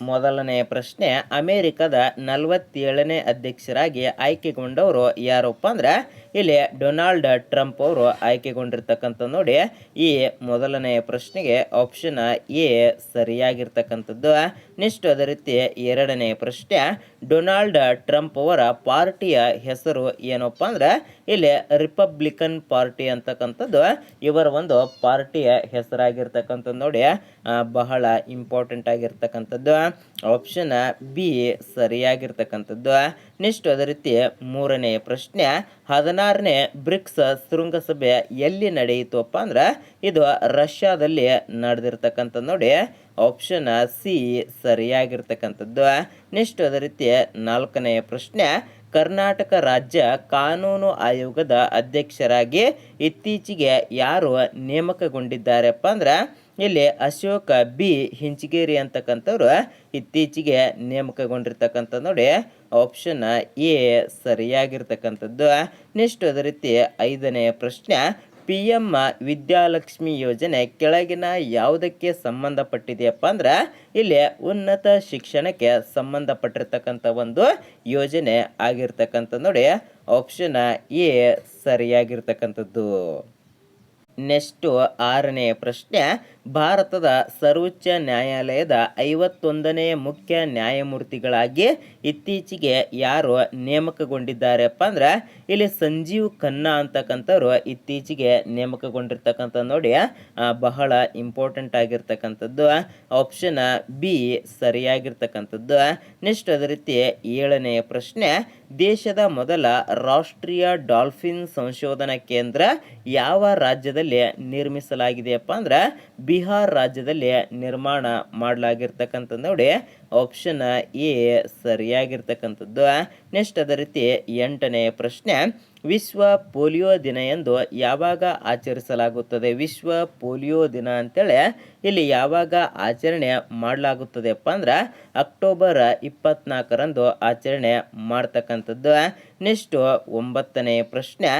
ಮೊದಲನೆಯ ಪ್ರಶ್ನೆ ಅಮೇರಿಕದ ನಲವತ್ತೇಳನೇ ಅಧ್ಯಕ್ಷರಾಗಿ ಆಯ್ಕೆಗೊಂಡವರು ಯಾರಪ್ಪ ಅಂದ್ರೆ ಇಲ್ಲಿ ಡೊನಾಲ್ಡ್ ಟ್ರಂಪ್ ಅವರು ಆಯ್ಕೆಗೊಂಡಿರ್ತಕ್ಕಂಥ ನೋಡಿ, ಈ ಮೊದಲನೆಯ ಪ್ರಶ್ನೆಗೆ ಆಪ್ಷನ್ ಎ ಸರಿಯಾಗಿರ್ತಕ್ಕಂಥದ್ದು. ನೆಕ್ಸ್ಟ್ ಅದೇ ರೀತಿ ಎರಡನೆಯ ಪ್ರಶ್ನೆ, ಡೊನಾಲ್ಡ್ ಟ್ರಂಪ್ ಅವರ ಪಾರ್ಟಿಯ ಹೆಸರು ಏನಪ್ಪ ಅಂದ್ರೆ, ಇಲ್ಲಿ ರಿಪಬ್ಲಿಕನ್ ಪಾರ್ಟಿ ಅಂತಕ್ಕಂಥದ್ದು. ಇವರ ಒಂದು ಪಾರ್ಟಿಯ ಹೆಸರಾಗಿರ್ತಕ್ಕಂಥದ್ದು ನೋಡಿ ಬಹಳ ಇಂಪಾರ್ಟೆಂಟ್ ಆಗಿರ್ತಕ್ಕಂಥದ್ದು. ಆಪ್ಷನ್ ಬಿ ಸರಿಯಾಗಿರ್ತಕ್ಕಂಥದ್ದು. ನೆಕ್ಸ್ಟ್ ಅದೇ ರೀತಿ ಮೂರನೆಯ ಪ್ರಶ್ನೆ, ಹದಿನಾರನೇ ಬ್ರಿಕ್ಸ್ ಶೃಂಗಸಭೆ ಎಲ್ಲಿ ನಡೆಯಿತಪ್ಪ ಅಂದ್ರೆ, ಇದು ರಷ್ಯಾದಲ್ಲಿ ನಡೆದಿರ್ತಕ್ಕಂಥದ್ದು ನೋಡಿ. Option C ಸರಿಯಾಗಿರ್ತಕ್ಕಂಥದ್ದು. ನೆಕ್ಸ್ಟ್ ಅದೇ ರೀತಿ ನಾಲ್ಕನೆಯ ಪ್ರಶ್ನೆ, ಕರ್ನಾಟಕ ರಾಜ್ಯ ಕಾನೂನು ಆಯೋಗದ ಅಧ್ಯಕ್ಷರಾಗಿ ಇತ್ತೀಚೆಗೆ ಯಾರು ನೇಮಕಗೊಂಡಿದ್ದಾರೆಪ್ಪ ಅಂದ್ರೆ ಇಲ್ಲಿ ಅಶೋಕ ಬಿ ಹಿಂಚಗೇರಿ ಅಂತಕ್ಕಂಥವ್ರು ಇತ್ತೀಚೆಗೆ ನೇಮಕಗೊಂಡಿರ್ತಕ್ಕಂಥ ನೋಡಿ ಆಪ್ಷನ್ ಎ ಸರಿಯಾಗಿರ್ತಕ್ಕಂಥದ್ದು. ನೆಕ್ಸ್ಟ್ ಅದೇ ರೀತಿ ಐದನೆಯ ಪ್ರಶ್ನೆ ಪಿ ಎಂ ವಿದ್ಯಾಲಕ್ಷ್ಮಿ ಯೋಜನೆ ಕೆಳಗಿನ ಯಾವುದಕ್ಕೆ ಸಂಬಂಧಪಟ್ಟಿದೆಯಪ್ಪ ಅಂದ್ರೆ, ಇಲ್ಲಿ ಉನ್ನತ ಶಿಕ್ಷಣಕ್ಕೆ ಸಂಬಂಧಪಟ್ಟಿರ್ತಕ್ಕಂಥ ಒಂದು ಯೋಜನೆ ಆಗಿರ್ತಕ್ಕಂಥ ನೋಡಿ ಆಪ್ಷನ್ ಎ ಸರಿಯಾಗಿರ್ತಕ್ಕಂಥದ್ದು. ನೆಕ್ಸ್ಟು ಆರನೆಯ ಪ್ರಶ್ನೆ ಭಾರತದ ಸರ್ವೋಚ್ಚ ನ್ಯಾಯಾಲಯದ ಐವತ್ತೊಂದನೇ ಮುಖ್ಯ ನ್ಯಾಯಮೂರ್ತಿಗಳಾಗಿ ಇತ್ತೀಚೆಗೆ ಯಾರು ನೇಮಕಗೊಂಡಿದ್ದಾರೆಪ್ಪ ಅಂದ್ರೆ ಇಲ್ಲಿ ಸಂಜೀವ್ ಖನ್ನಾ ಅಂತಕ್ಕಂಥವ್ರು ಇತ್ತೀಚೆಗೆ ನೇಮಕಗೊಂಡಿರ್ತಕ್ಕಂಥ ನೋಡಿ ಬಹಳ ಇಂಪಾರ್ಟೆಂಟ್ ಆಗಿರ್ತಕ್ಕಂಥದ್ದು. ಆಪ್ಷನ್ ಬಿ ಸರಿಯಾಗಿರ್ತಕ್ಕಂಥದ್ದು. ನೆಕ್ಸ್ಟ್ ಅದೇ ರೀತಿ ಏಳನೆಯ ಪ್ರಶ್ನೆ, ದೇಶದ ಮೊದಲ ರಾಷ್ಟ್ರೀಯ ಡಾಲ್ಫಿನ್ ಸಂಶೋಧನಾ ಕೇಂದ್ರ ಯಾವ ರಾಜ್ಯದಲ್ಲಿ ನಿರ್ಮಿಸಲಾಗಿದೆಯಪ್ಪ ಅಂದ್ರೆ ಬಿಹಾರ್ ರಾಜ್ಯದಲ್ಲಿ ನಿರ್ಮಾಣ ಮಾಡಲಾಗಿರ್ತಕ್ಕಂಥದ್ದು ನೋಡಿ ಆಪ್ಷನ್ ಎ ಸರಿಯಾಗಿರ್ತಕ್ಕಂಥದ್ದು. ನೆಕ್ಸ್ಟ್ ಅದೇ ರೀತಿ ಎಂಟನೇ ಪ್ರಶ್ನೆ. ವಿಶ್ವ ಪೋಲಿಯೋ ದಿನ ಎಂದು ಯಾವಾಗ ಆಚರಿಸಲಾಗುತ್ತದೆ? ವಿಶ್ವ ಪೋಲಿಯೋ ದಿನ ಅಂತೇಳಿ ಇಲ್ಲಿ ಯಾವಾಗ ಆಚರಣೆ ಮಾಡಲಾಗುತ್ತದೆಪ್ಪ ಅಂದ್ರೆ ಅಕ್ಟೋಬರ್ ಇಪ್ಪತ್ನಾಲ್ಕರಂದು ಆಚರಣೆ ಮಾಡ್ತಕ್ಕಂಥದ್ದು. ನೆಕ್ಸ್ಟ್ ಒಂಬತ್ತನೇ ಪ್ರಶ್ನೆ,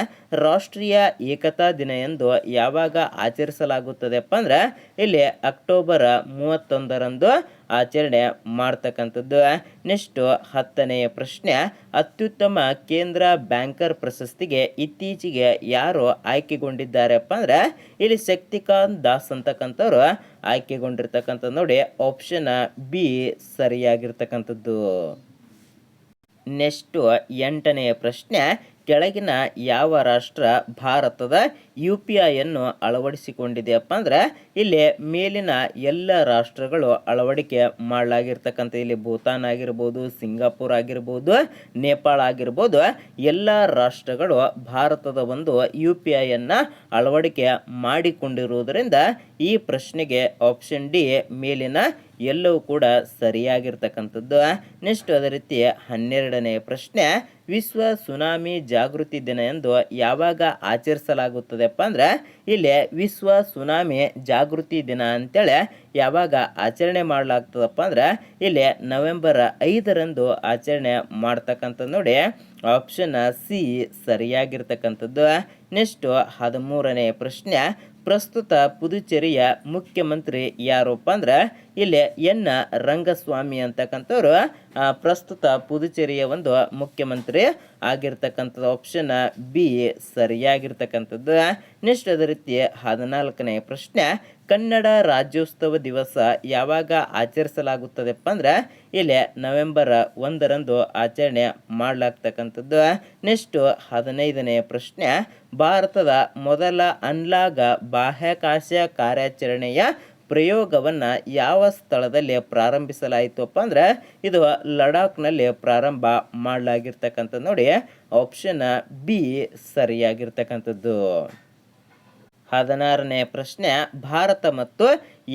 ರಾಷ್ಟ್ರೀಯ ಏಕತಾ ದಿನ ಎಂದು ಯಾವಾಗ ಆಚರಿಸಲಾಗುತ್ತದೆಪ್ಪ ಅಂದ್ರೆ ಇಲ್ಲಿ ಅಕ್ಟೋಬರ್ ಮೂವತ್ತೊಂದರಂದು ಆಚರಣೆ ಮಾಡ್ತಕ್ಕಂಥದ್ದು. ನೆಕ್ಸ್ಟು ಹತ್ತನೆಯ ಪ್ರಶ್ನೆ, ಅತ್ಯುತ್ತಮ ಕೇಂದ್ರ ಬ್ಯಾಂಕರ್ ಪ್ರಶಸ್ತಿಗೆ ಇತ್ತೀಚೆಗೆ ಯಾರು ಆಯ್ಕೆಗೊಂಡಿದ್ದಾರೆಪ್ಪ ಅಂದ್ರೆ, ಇಲ್ಲಿ ಶಕ್ತಿಕಾಂತ್ ದಾಸ್ ಅಂತಕ್ಕಂಥವ್ರು ಆಯ್ಕೆಗೊಂಡಿರ್ತಕ್ಕಂಥದ್ದು ನೋಡಿ ಆಪ್ಷನ್ ಬಿ ಸರಿಯಾಗಿರ್ತಕ್ಕಂಥದ್ದು. ನೆಕ್ಸ್ಟು ಎಂಟನೆಯ ಪ್ರಶ್ನೆ, ಕೆಳಗಿನ ಯಾವ ರಾಷ್ಟ್ರ ಭಾರತದ ಯು ಪಿ ಐಯನ್ನು ಅಳವಡಿಸಿಕೊಂಡಿದೆಯಪ್ಪ ಅಂದ್ರೆ ಇಲ್ಲಿ ಮೇಲಿನ ಎಲ್ಲ ರಾಷ್ಟ್ರಗಳು ಅಳವಡಿಕೆ ಮಾಡಲಾಗಿರ್ತಕ್ಕಂಥ ಇಲ್ಲಿ ಭೂತಾನ್ ಆಗಿರ್ಬೋದು, ಸಿಂಗಾಪುರ್ ಆಗಿರ್ಬೋದು, ನೇಪಾಳ ಆಗಿರ್ಬೋದು, ಎಲ್ಲ ರಾಷ್ಟ್ರಗಳು ಭಾರತದ ಒಂದು ಯು ಪಿ ಐಯನ್ನು ಅಳವಡಿಕೆ ಮಾಡಿಕೊಂಡಿರುವುದರಿಂದ ಈ ಪ್ರಶ್ನೆಗೆ ಆಪ್ಷನ್ ಡಿ ಮೇಲಿನ ಎಲ್ಲವೂ ಕೂಡ ಸರಿಯಾಗಿರ್ತಕ್ಕಂಥದ್ದು. ನೆಕ್ಸ್ಟ್ ಅದೇ ರೀತಿ ಹನ್ನೆರಡನೇ ಪ್ರಶ್ನೆ, ವಿಶ್ವ ಸುನಾಮಿ ಜಾಗೃತಿ ದಿನ ಎಂದು ಯಾವಾಗ ಆಚರಿಸಲಾಗುತ್ತದೆಪ್ಪ ಅಂದರೆ, ಇಲ್ಲಿ ವಿಶ್ವ ಸುನಾಮಿ ಜಾಗೃತಿ ದಿನ ಅಂತೇಳಿ ಯಾವಾಗ ಆಚರಣೆ ಮಾಡಲಾಗ್ತದಪ್ಪ ಅಂದ್ರೆ ಇಲ್ಲಿ ನವೆಂಬರ್ ಐದರಂದು ಆಚರಣೆ ಮಾಡ್ತಕ್ಕಂಥದ್ದು ನೋಡಿ ಆಪ್ಷನ್ ಸಿ ಸರಿಯಾಗಿರ್ತಕ್ಕಂಥದ್ದು. ನೆಕ್ಸ್ಟು ಹದಿಮೂರನೇ ಪ್ರಶ್ನೆ, ಪ್ರಸ್ತುತ ಪುದುಚೇರಿಯ ಮುಖ್ಯಮಂತ್ರಿ ಯಾರಪ್ಪ ಅಂದ್ರೆ ಇಲ್ಲಿ ಎನ್ ರಂಗಸ್ವಾಮಿ ಅಂತಕ್ಕಂಥವ್ರು ಪ್ರಸ್ತುತ ಪುದುಚೇರಿಯ ಒಂದು ಮುಖ್ಯಮಂತ್ರಿ ಆಗಿರ್ತಕ್ಕಂಥದ್ದು. ಆಪ್ಷನ್ ಬಿ ಸರಿಯಾಗಿರ್ತಕ್ಕಂಥದ್ದು. ನೆಕ್ಸ್ಟ್ ಅದೇ ರೀತಿ ಹದಿನಾಲ್ಕನೇ ಪ್ರಶ್ನೆ ಕನ್ನಡ ರಾಜ್ಯೋತ್ಸವ ದಿವಸ ಯಾವಾಗ ಆಚರಿಸಲಾಗುತ್ತದೆಪ್ಪ ಅಂದ್ರೆ ಇಲ್ಲಿ ನವೆಂಬರ್ ಒಂದರಂದು ಆಚರಣೆ ಮಾಡಲಾಗ್ತಕ್ಕಂಥದ್ದು. ನೆಕ್ಸ್ಟು ಹದಿನೈದನೇ ಪ್ರಶ್ನೆ, ಭಾರತದ ಮೊದಲ ಅನ್ಲಾಗ ಬಾಹ್ಯಾಕಾಶ ಕಾರ್ಯಾಚರಣೆಯ ಪ್ರಯೋಗವನ್ನು ಯಾವ ಸ್ಥಳದಲ್ಲಿ ಪ್ರಾರಂಭಿಸಲಾಯಿತಪ್ಪ ಅಂದ್ರೆ ಇದು ಲಡಾಖ್ನಲ್ಲಿ ಪ್ರಾರಂಭ ಮಾಡಲಾಗಿರ್ತಕ್ಕಂಥದ್ದು ನೋಡಿ. ಆಪ್ಷನ್ ಬಿ ಸರಿಯಾಗಿರ್ತಕ್ಕಂಥದ್ದು. ಹದಿನಾರನೇ ಪ್ರಶ್ನೆ ಭಾರತ ಮತ್ತು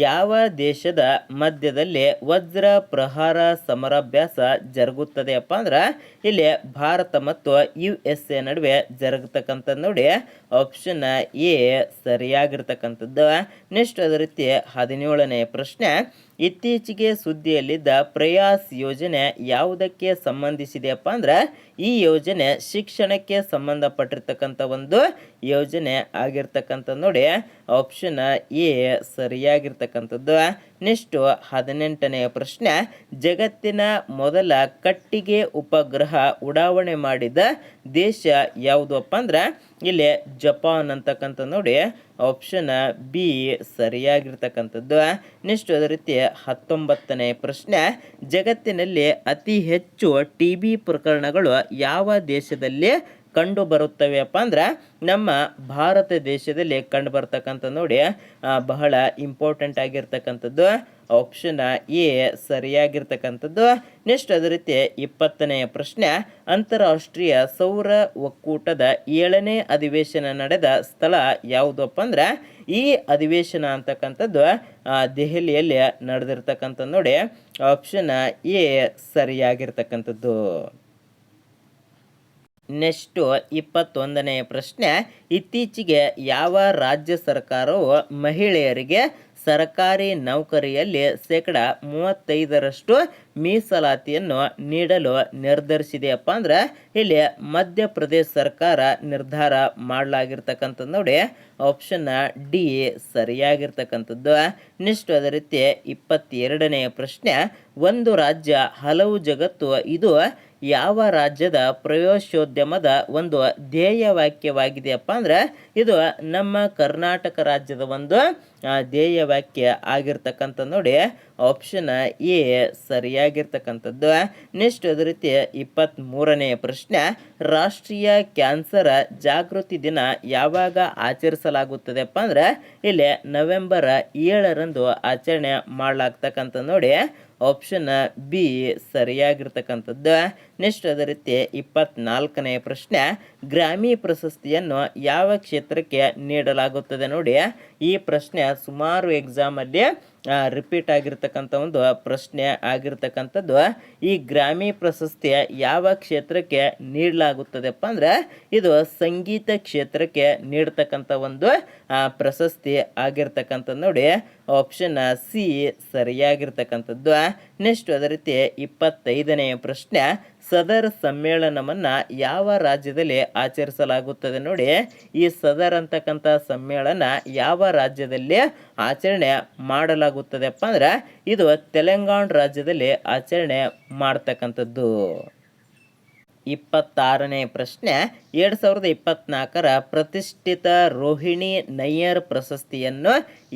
ಯಾವ ದೇಶದ ಮಧ್ಯದಲ್ಲಿ ವಜ್ರ ಪ್ರಹಾರ ಸಮರಾಭ್ಯಾಸ ಜರುಗುತ್ತದೆಯಪ್ಪ ಅಂದ್ರೆ ಇಲ್ಲಿ ಭಾರತ ಮತ್ತು ಯು ಎಸ್ ಎ ನಡುವೆ ಜರುಗತಕ್ಕಂಥದ್ದು ನೋಡಿ ಆಪ್ಷನ್ ಎ ಸರಿಯಾಗಿರ್ತಕ್ಕಂಥದ್ದು. ನೆಕ್ಸ್ಟ್ ಅದೇ ರೀತಿ ಹದಿನೇಳನೇ ಪ್ರಶ್ನೆ, ಇತ್ತೀಚೆಗೆ ಸುದ್ದಿಯಲ್ಲಿದ್ದ ಪ್ರಯಾಸ್ ಯೋಜನೆ ಯಾವುದಕ್ಕೆ ಸಂಬಂಧಿಸಿದೆಯಪ್ಪ ಅಂದ್ರೆ, ಈ ಯೋಜನೆ ಶಿಕ್ಷಣಕ್ಕೆ ಸಂಬಂಧಪಟ್ಟಿರ್ತಕ್ಕಂಥ ಒಂದು ಯೋಜನೆ ಆಗಿರ್ತಕ್ಕಂಥ ನೋಡಿ ಆಪ್ಷನ್ ಎ ಸರಿಯಾಗಿರ್ತಕ್ಕಂಥದ್ದು. ನೆಕ್ಸ್ಟು ಹದಿನೆಂಟನೆಯ ಪ್ರಶ್ನೆ, ಜಗತ್ತಿನ ಮೊದಲ ಕಟ್ಟಿಗೆ ಉಪಗ್ರಹ ಉಡಾವಣೆ ಮಾಡಿದ ದೇಶ ಯಾವುದಪ್ಪ ಅಂದ್ರೆ, ಇಲ್ಲಿ ಜಪಾನ್ ಅಂತಕ್ಕಂಥ ನೋಡಿ ಆಪ್ಷನ್ ಬಿ ಸರಿಯಾಗಿರ್ತಕ್ಕಂಥದ್ದು. ನೆಕ್ಸ್ಟ್ ಅದೇ ರೀತಿ ಹತ್ತೊಂಬತ್ತನೇ ಪ್ರಶ್ನೆ, ಜಗತ್ತಿನಲ್ಲಿ ಅತಿ ಹೆಚ್ಚು ಟಿ ಬಿ ಪ್ರಕರಣಗಳು ಯಾವ ದೇಶದಲ್ಲಿ ಕಂಡು ಬರುತ್ತವೆಯಪ್ಪ ಅಂದ್ರೆ ನಮ್ಮ ಭಾರತ ದೇಶದಲ್ಲಿ ಕಂಡು ಬರ್ತಕ್ಕಂಥ ನೋಡಿ ಬಹಳ ಇಂಪಾರ್ಟೆಂಟ್ ಆಗಿರ್ತಕ್ಕಂಥದ್ದು. ಆಪ್ಷನ್ ಎ ಸರಿಯಾಗಿರ್ತಕ್ಕಂಥದ್ದು. ನೆಕ್ಸ್ಟ್ ಅದೇ ರೀತಿ ಇಪ್ಪತ್ತನೆಯ ಪ್ರಶ್ನೆ, ಅಂತಾರಾಷ್ಟ್ರೀಯ ಸೌರ ಒಕ್ಕೂಟದ ಏಳನೇ ಅಧಿವೇಶನ ನಡೆದ ಸ್ಥಳ ಯಾವುದಪ್ಪ ಅಂದ್ರೆ, ಈ ಅಧಿವೇಶನ ಅಂತಕ್ಕಂಥದ್ದು ದೆಹಲಿಯಲ್ಲಿ ನಡೆದಿರ್ತಕ್ಕಂಥ ನೋಡಿ ಆಪ್ಷನ್ ಎ ಸರಿಯಾಗಿರ್ತಕ್ಕಂಥದ್ದು. ನೆಕ್ಸ್ಟು ಇಪ್ಪತ್ತೊಂದನೆಯ ಪ್ರಶ್ನೆ, ಇತ್ತೀಚೆಗೆ ಯಾವ ರಾಜ್ಯ ಸರ್ಕಾರವು ಮಹಿಳೆಯರಿಗೆ ಸರ್ಕಾರಿ ನೌಕರಿಯಲ್ಲಿ ಶೇಕಡ ಮೂವತ್ತೈದರಷ್ಟು ಮೀಸಲಾತಿಯನ್ನು ನೀಡಲು ನಿರ್ಧರಿಸಿದೆಯಪ್ಪ ಅಂದ್ರೆ, ಇಲ್ಲಿ ಮಧ್ಯಪ್ರದೇಶ ಸರ್ಕಾರ ನಿರ್ಧಾರ ಮಾಡಲಾಗಿರ್ತಕ್ಕಂಥದ್ದು ನೋಡಿ ಆಪ್ಷನ್ ಡಿ ಸರಿಯಾಗಿರ್ತಕ್ಕಂಥದ್ದು. ನೆಕ್ಸ್ಟ್ ಅದೇ ರೀತಿ ಇಪ್ಪತ್ತೆರಡನೆಯ ಪ್ರಶ್ನೆ, ಒಂದು ರಾಜ್ಯ ಹಲವು ಜಗತ್ತು ಇದು ಯಾವ ರಾಜ್ಯದ ಪ್ರವೇಶೋದ್ಯಮದ ಒಂದು ಧ್ಯೇಯ ವಾಕ್ಯವಾಗಿದೆಯಪ್ಪ ಅಂದ್ರೆ ಇದು ನಮ್ಮ ಕರ್ನಾಟಕ ರಾಜ್ಯದ ಒಂದು ಧ್ಯೇಯ ವಾಕ್ಯ ಆಗಿರ್ತಕ್ಕಂಥ ನೋಡಿ ಆಪ್ಷನ್ ಎ ಸರಿಯಾಗಿರ್ತಕ್ಕಂಥದ್ದು. ನೆಕ್ಸ್ಟ್ ಅದೇ ರೀತಿ ಇಪ್ಪತ್ತ್ಮೂರನೆಯ ಪ್ರಶ್ನೆ, ರಾಷ್ಟ್ರೀಯ ಕ್ಯಾನ್ಸರ್ ಜಾಗೃತಿ ದಿನ ಯಾವಾಗ ಆಚರಿಸಲಾಗುತ್ತದೆಪ್ಪ ಅಂದರೆ, ಇಲ್ಲಿ ನವೆಂಬರ್ ಏಳರಂದು ಆಚರಣೆ ಮಾಡಲಾಗ್ತಕ್ಕಂಥ ನೋಡಿ ಆಪ್ಷನ್ ಬಿ ಸರಿಯಾಗಿರ್ತಕ್ಕಂಥದ್ದು. ನೆಕ್ಸ್ಟ್ ಅದೇ ರೀತಿ ಇಪ್ಪತ್ನಾಲ್ಕನೆಯ ಪ್ರಶ್ನೆ, ಗ್ರಾಮಿ ಪ್ರಶಸ್ತಿಯನ್ನು ಯಾವ ಕ್ಷೇತ್ರಕ್ಕೆ ನೀಡಲಾಗುತ್ತದೆ ನೋಡಿ. ಈ ಪ್ರಶ್ನೆ ಸುಮಾರು ಎಕ್ಸಾಮಲ್ಲಿ ರಿಪೀಟ್ ಆಗಿರ್ತಕ್ಕಂಥ ಒಂದು ಪ್ರಶ್ನೆ ಆಗಿರ್ತಕ್ಕಂಥದ್ದು, ಈ ಗ್ರಾಮಿ ಪ್ರಶಸ್ತಿ ಯಾವ ಕ್ಷೇತ್ರಕ್ಕೆ ನೀಡಲಾಗುತ್ತದೆಪ್ಪ ಅಂದ್ರೆ, ಇದು ಸಂಗೀತ ಕ್ಷೇತ್ರಕ್ಕೆ ನೀಡ್ತಕ್ಕಂಥ ಒಂದು ಪ್ರಶಸ್ತಿ ಆಗಿರ್ತಕ್ಕಂಥದ್ದು ನೋಡಿ. Option C ಸರಿಯಾಗಿರ್ತಕ್ಕಂಥದ್ದು. ನೆಕ್ಸ್ಟ್ ಅದೇ ರೀತಿ ಇಪ್ಪತ್ತೈದನೆಯ ಪ್ರಶ್ನೆ. ಸದರ್ ಸಮ್ಮೇಳನವನ್ನು ಯಾವ ರಾಜ್ಯದಲ್ಲಿ ಆಚರಿಸಲಾಗುತ್ತದೆ ನೋಡಿ, ಈ ಸದರ್ ಅಂತಕ್ಕಂಥ ಸಮ್ಮೇಳನ ಯಾವ ರಾಜ್ಯದಲ್ಲಿ ಆಚರಣೆ ಮಾಡಲಾಗುತ್ತದೆಪ್ಪ ಅಂದ್ರೆ ಇದು ತೆಲಂಗಾಣ ರಾಜ್ಯದಲ್ಲಿ ಆಚರಣೆ ಮಾಡ್ತಕ್ಕಂಥದ್ದು. ಇಪ್ಪತ್ತಾರನೇ ಪ್ರಶ್ನೆ, ಎರಡು ಸಾವಿರದ ಇಪ್ಪತ್ನಾಲ್ಕರ ಪ್ರತಿಷ್ಠಿತ ರೋಹಿಣಿ ನಯ್ಯರ್ ಪ್ರಶಸ್ತಿಯನ್ನು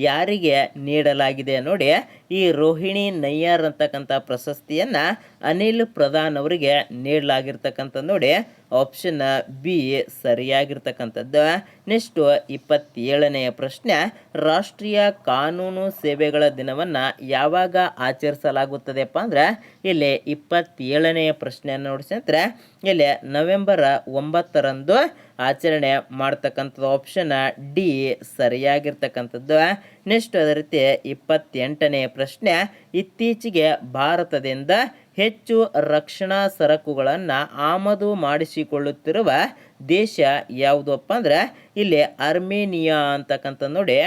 ಯಾರಿಗೆ ನೀಡಲಾಗಿದೆ ನೋಡಿ ಈ ರೋಹಿಣಿ ನಯ್ಯಾರ್ ಅಂತಕ್ಕಂಥ ಪ್ರಶಸ್ತಿಯನ್ನು ಅನಿಲ್ ಪ್ರಧಾನ್ ಅವರಿಗೆ ನೀಡಲಾಗಿರ್ತಕ್ಕಂಥದ್ದು ನೋಡಿ ಆಪ್ಷನ್ ಬಿ ಸರಿಯಾಗಿರ್ತಕ್ಕಂಥದ್ದು. ನೆಕ್ಸ್ಟು ಇಪ್ಪತ್ತೇಳನೆಯ ಪ್ರಶ್ನೆ, ರಾಷ್ಟ್ರೀಯ ಕಾನೂನು ಸೇವೆಗಳ ದಿನವನ್ನು ಯಾವಾಗ ಆಚರಿಸಲಾಗುತ್ತದೆಪ್ಪ ಅಂದ್ರೆ, ಇಲ್ಲಿ ಇಪ್ಪತ್ತೇಳನೆಯ ಪ್ರಶ್ನೆಯನ್ನು ನೋಡಿಸಿದ್ರೆ ಇಲ್ಲಿ ನವೆಂಬರ್ ಒಂಬತ್ತರಂದು ಆಚರಣೆ ಮಾಡ್ತಕ್ಕಂಥದ್ದು ಆಪ್ಷನ್ ಡಿ ಸರಿಯಾಗಿರ್ತಕ್ಕಂಥದ್ದು. ನೆಕ್ಸ್ಟ್ ಅದೇ ರೀತಿ ಇಪ್ಪತ್ತೆಂಟನೇ ಪ್ರಶ್ನೆ, ಇತ್ತೀಚೆಗೆ ಭಾರತದಿಂದ ಹೆಚ್ಚು ರಕ್ಷಣಾ ಸರಕುಗಳನ್ನು ಆಮದು ಮಾಡಿಸಿಕೊಳ್ಳುತ್ತಿರುವ ದೇಶ ಯಾವುದಪ್ಪ ಅಂದ್ರೆ ಇಲ್ಲಿ ಅರ್ಮೇನಿಯಾ ಅಂತಕ್ಕಂಥ ನೋಡಿ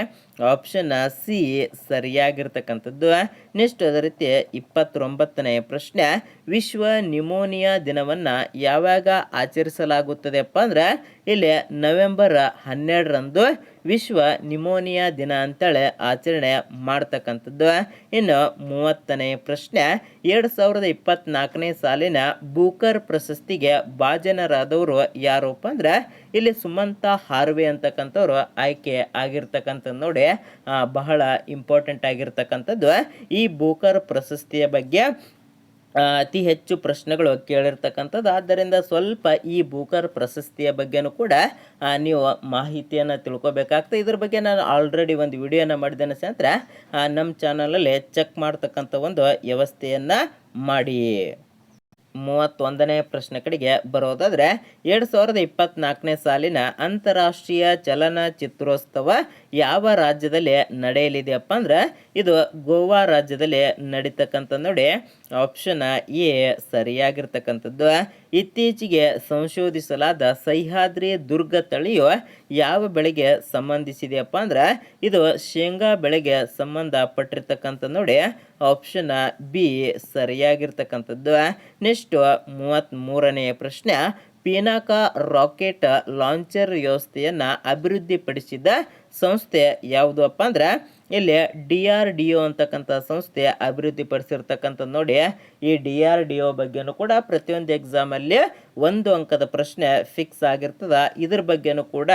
ಆಪ್ಷನ್ ಸಿ ಸರಿಯಾಗಿರ್ತಕ್ಕಂಥದ್ದು. ನೆಕ್ಸ್ಟ್ ಅದೇ ರೀತಿ ಇಪ್ಪತ್ತೊಂಬತ್ತನೇ ಪ್ರಶ್ನೆ, ವಿಶ್ವ ನ್ಯುಮೋನಿಯಾ ದಿನವನ್ನು ಯಾವಾಗ ಆಚರಿಸಲಾಗುತ್ತದೆಪ್ಪ ಅಂದ್ರೆ, ಇಲ್ಲಿ ನವೆಂಬರ್ ಹನ್ನೆರಡರಂದು ವಿಶ್ವ ನಿಮೋನಿಯಾ ದಿನ ಅಂತೇಳಿ ಆಚರಣೆ ಮಾಡ್ತಕ್ಕಂಥದ್ದು. ಇನ್ನು ಮೂವತ್ತನೇ ಪ್ರಶ್ನೆ, ಎರಡು ಸಾವಿರದ ಇಪ್ಪತ್ನಾಲ್ಕನೇ ಸಾಲಿನ ಬೂಕರ್ ಪ್ರಶಸ್ತಿಗೆ ಭಾಜನರಾದವರು ಯಾರಪ್ಪ ಅಂದ್ರೆ, ಇಲ್ಲಿ ಸುಮಂತ ಹಾರ್ವೆ ಅಂತಕ್ಕಂಥವ್ರು ಆಯ್ಕೆ ಆಗಿರ್ತಕ್ಕಂಥದ್ದು ನೋಡಿ. ಬಹಳ ಇಂಪಾರ್ಟೆಂಟ್ ಆಗಿರ್ತಕ್ಕಂಥದ್ದು ಈ ಬೂಕರ್ ಪ್ರಶಸ್ತಿಯ ಬಗ್ಗೆ ಅತಿ ಹೆಚ್ಚು ಪ್ರಶ್ನೆಗಳು ಕೇಳಿರ್ತಕ್ಕಂಥದ್ದು. ಆದ್ದರಿಂದ ಸ್ವಲ್ಪ ಈ ಬೂಕರ್ ಪ್ರಶಸ್ತಿಯ ಬಗ್ಗೆನೂ ಕೂಡ ನೀವು ಮಾಹಿತಿಯನ್ನು ತಿಳ್ಕೊಬೇಕಾಗ್ತದೆ. ಇದ್ರ ಬಗ್ಗೆ ನಾನು ಆಲ್ರೆಡಿ ಒಂದು ವಿಡಿಯೋನ ಮಾಡಿದ್ದೇನೆ ಸ್ನೇಹಿತರೆ. ಆ, ನಮ್ಮ ಚಾನಲಲ್ಲಿ ಚೆಕ್ ಮಾಡ್ತಕ್ಕಂಥ ಒಂದು ವ್ಯವಸ್ಥೆಯನ್ನು ಮಾಡಿ. ಮೂವತ್ತೊಂದನೇ ಪ್ರಶ್ನೆ ಕಡೆಗೆ ಬರೋದಾದ್ರೆ ಎರಡು ಸಾವಿರದ ಇಪ್ಪತ್ನಾಲ್ಕನೇ ಸಾಲಿನ ಅಂತಾರಾಷ್ಟ್ರೀಯ ಚಲನಚಿತ್ರೋತ್ಸವ ಯಾವ ರಾಜ್ಯದಲ್ಲಿ ನಡೆಯಲಿದೆಯಪ್ಪ ಅಂದ್ರೆ ಇದು ಗೋವಾ ರಾಜ್ಯದಲ್ಲಿ ನಡೀತಕ್ಕಂಥ ನೋಡಿ ಆಪ್ಷನ್ ಎ ಸರಿಯಾಗಿರ್ತಕ್ಕಂಥದ್ದು. ಇತ್ತೀಚೆಗೆ ಸಂಶೋಧಿಸಲಾದ ಸಹ್ಯಾದ್ರಿ ದುರ್ಗ ತಳಿಯು ಯಾವ ಬೆಳೆಗೆ ಸಂಬಂಧಿಸಿದೆಯಪ್ಪ ಅಂದ್ರೆ, ಇದು ಶೇಂಗಾ ಬೆಳೆಗೆ ಸಂಬಂಧಪಟ್ಟಿರ್ತಕ್ಕಂಥ ನೋಡಿ ಆಪ್ಷನ್ ಬಿ ಸರಿಯಾಗಿರ್ತಕ್ಕಂಥದ್ದು. ನೆಕ್ಸ್ಟ್ ಮೂವತ್ತ್ಮೂರನೆಯ ಪ್ರಶ್ನೆ, ಪೀನಾಕ ರಾಕೆಟ್ ಲಾಂಚರ್ ವ್ಯವಸ್ಥೆಯನ್ನು ಅಭಿವೃದ್ಧಿಪಡಿಸಿದ ಸಂಸ್ಥೆ ಯಾವುದಪ್ಪ ಅಂದ್ರೆ ಇಲ್ಲಿ ಡಿ ಆರ್ ಡಿ ಒ ಅಂತಕ್ಕಂಥ ಸಂಸ್ಥೆ ಅಭಿವೃದ್ಧಿಪಡಿಸಿರ್ತಕ್ಕಂಥದ್ದು ನೋಡಿ, ಈ ಡಿ ಆರ್ ಡಿ ಒ ಬಗ್ಗೆನೂ ಕೂಡ ಪ್ರತಿಯೊಂದು ಎಕ್ಸಾಮಲ್ಲಿ ಒಂದು ಅಂಕದ ಪ್ರಶ್ನೆ ಫಿಕ್ಸ್ ಆಗಿರ್ತದೆ. ಇದ್ರ ಬಗ್ಗೆನೂ ಕೂಡ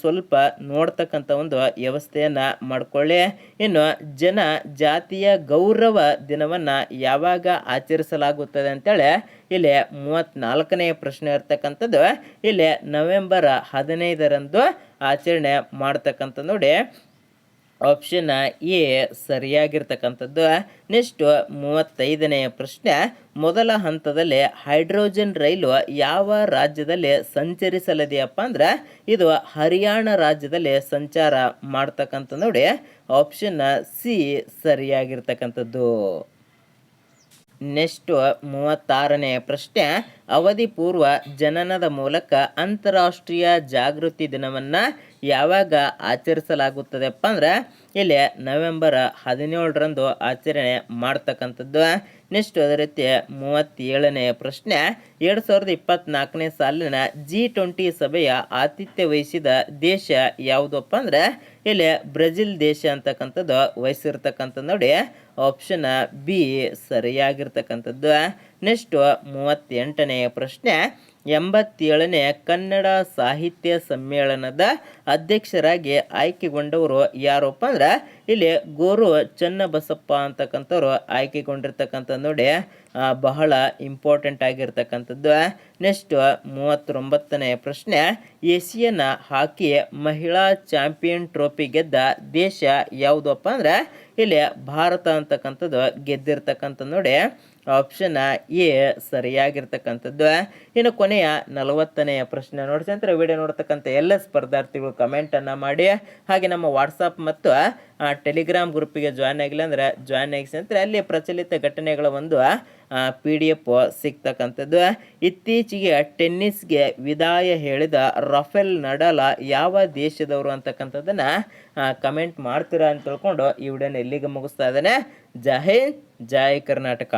ಸ್ವಲ್ಪ ನೋಡ್ತಕ್ಕಂಥ ಒಂದು ವ್ಯವಸ್ಥೆಯನ್ನು ಮಾಡಿಕೊಳ್ಳಿ. ಇನ್ನು ಜನ ಜಾತಿಯ ಗೌರವ ದಿನವನ್ನು ಯಾವಾಗ ಆಚರಿಸಲಾಗುತ್ತದೆ ಅಂತೇಳಿ, ಇಲ್ಲಿ ಮೂವತ್ತ್ನಾಲ್ಕನೆಯ ಪ್ರಶ್ನೆ ಇರ್ತಕ್ಕಂಥದ್ದು, ಇಲ್ಲಿ ನವೆಂಬರ್ ಹದಿನೈದರಂದು ಆಚರಣೆ ಮಾಡ್ತಕ್ಕಂಥ ನೋಡಿ ಆಪ್ಷನ್ ಎ ಸರಿಯಾಗಿರ್ತಕ್ಕಂಥದ್ದು. ನೆಕ್ಸ್ಟ್ ಮೂವತ್ತೈದನೆಯ ಪ್ರಶ್ನೆ, ಮೊದಲ ಹಂತದಲ್ಲಿ ಹೈಡ್ರೋಜನ್ ರೈಲು ಯಾವ ರಾಜ್ಯದಲ್ಲಿ ಸಂಚರಿಸಲಿದೆಯಪ್ಪ ಅಂದ್ರೆ, ಇದು ಹರಿಯಾಣ ರಾಜ್ಯದಲ್ಲಿ ಸಂಚಾರ ಮಾಡ್ತಕ್ಕಂಥ ನೋಡಿ. Option C ಸರಿಯಾಗಿರ್ತಕ್ಕಂಥದ್ದು. ನೆಕ್ಸ್ಟ್ ಮೂವತ್ತಾರನೇ ಪ್ರಶ್ನೆ ಅವಧಿ ಪೂರ್ವ ಜನನದ ಮೂಲಕ ಅಂತಾರಾಷ್ಟ್ರೀಯ ಜಾಗೃತಿ ದಿನವನ್ನು ಯಾವಾಗ ಆಚರಿಸಲಾಗುತ್ತದೆಪ್ಪ ಅಂದ್ರೆ, ಇಲ್ಲಿ ನವೆಂಬರ್ ಹದಿನೇಳರಂದು ಆಚರಣೆ ಮಾಡ್ತಕ್ಕಂಥದ್ದು. ನೆಕ್ಸ್ಟ್ ಅದೇ ರೀತಿ ಮೂವತ್ತೇಳನೇ ಪ್ರಶ್ನೆ, ಎರಡು ಸಾವಿರದ ಇಪ್ಪತ್ನಾಲ್ಕನೇ ಸಾಲಿನ ಜಿ ಟ್ವೆಂಟಿ ಸಭೆಯ ಆತಿಥ್ಯ ವಹಿಸಿದ ದೇಶ ಯಾವುದಪ್ಪ ಅಂದ್ರೆ ಇಲ್ಲಿ ಬ್ರೆಜಿಲ್ ದೇಶ ಅಂತಕ್ಕಂಥದ್ದು ವಹಿಸಿರ್ತಕ್ಕಂಥದ್ದು ನೋಡಿ ಆಪ್ಷನ್ ಬಿ ಸರಿಯಾಗಿರ್ತಕ್ಕಂಥದ್ದು. ನೆಕ್ಸ್ಟ್ ಮೂವತ್ತೆಂಟನೆಯ ಪ್ರಶ್ನೆ ಎಂಬತ್ತೇಳನೇ ಕನ್ನಡ ಸಾಹಿತ್ಯ ಸಮ್ಮೇಳನದ ಅಧ್ಯಕ್ಷರಾಗಿ ಆಯ್ಕೆಗೊಂಡವರು ಯಾರಪ್ಪ ಅಂದ್ರೆ, ಇಲ್ಲಿ ಗೋರು ಚನ್ನಬಸಪ್ಪ ಅಂತಕ್ಕಂಥವ್ರು ಆಯ್ಕೆಗೊಂಡಿರ್ತಕ್ಕಂಥ ನೋಡಿ ಬಹಳ ಇಂಪಾರ್ಟೆಂಟ್ ಆಗಿರ್ತಕ್ಕಂಥದ್ದು. ನೆಕ್ಸ್ಟ್ ಮೂವತ್ತೊಂಬತ್ತನೇ ಪ್ರಶ್ನೆ ಏಷಿಯನ್ ಹಾಕಿ ಮಹಿಳಾ ಚಾಂಪಿಯನ್ ಟ್ರೋಫಿ ಗೆದ್ದ ದೇಶ ಯಾವುದಪ್ಪ ಅಂದ್ರೆ, ಇಲ್ಲಿ ಭಾರತ ಅಂತಕ್ಕಂಥದ್ದು ಗೆದ್ದಿರ್ತಕ್ಕಂಥ ನೋಡಿ ಆಪ್ಷನ್ ಎ ಸರಿಯಾಗಿರ್ತಕ್ಕಂಥದ್ದು. ಇನ್ನು ಕೊನೆಯ ನಲವತ್ತನೆಯ ಪ್ರಶ್ನೆ ನೋಡ್ಸಂದ್ರೆ ವಿಡಿಯೋ ನೋಡ್ತಕ್ಕಂಥ ಎಲ್ಲ ಸ್ಪರ್ಧಾರ್ಥಿಗಳು ಕಮೆಂಟನ್ನು ಮಾಡಿ. ಹಾಗೆ ನಮ್ಮ ವಾಟ್ಸಪ್ ಮತ್ತು ಟೆಲಿಗ್ರಾಮ್ ಗ್ರೂಪಿಗೆ ಜಾಯ್ನ್ ಆಗಿಲ್ಲ ಅಂದರೆ ಜಾಯ್ನ್ ಆಗಿಸಿ ಅಂದರೆ ಅಲ್ಲಿ ಪ್ರಚಲಿತ ಘಟನೆಗಳ ಒಂದು ಪಿ ಡಿ ಎಫ್ ಸಿಗ್ತಕ್ಕಂಥದ್ದು. ಇತ್ತೀಚೆಗೆ ಟೆನ್ನಿಸ್ಗೆ ವಿದಾಯ ಹೇಳಿದ ರಫೇಲ್ ನಡಾಲ ಯಾವ ದೇಶದವರು ಅಂತಕ್ಕಂಥದ್ದನ್ನು ಕಮೆಂಟ್ ಮಾಡ್ತೀರಾ ಅಂತ ತಿಳ್ಕೊಂಡು ಈ ವಿಡಿಯೋನ ಎಲ್ಲಿಗೆ ಮುಗಿಸ್ತಾ ಇದ್ದಾನೆ. ಜೈ ಕರ್ನಾಟಕ.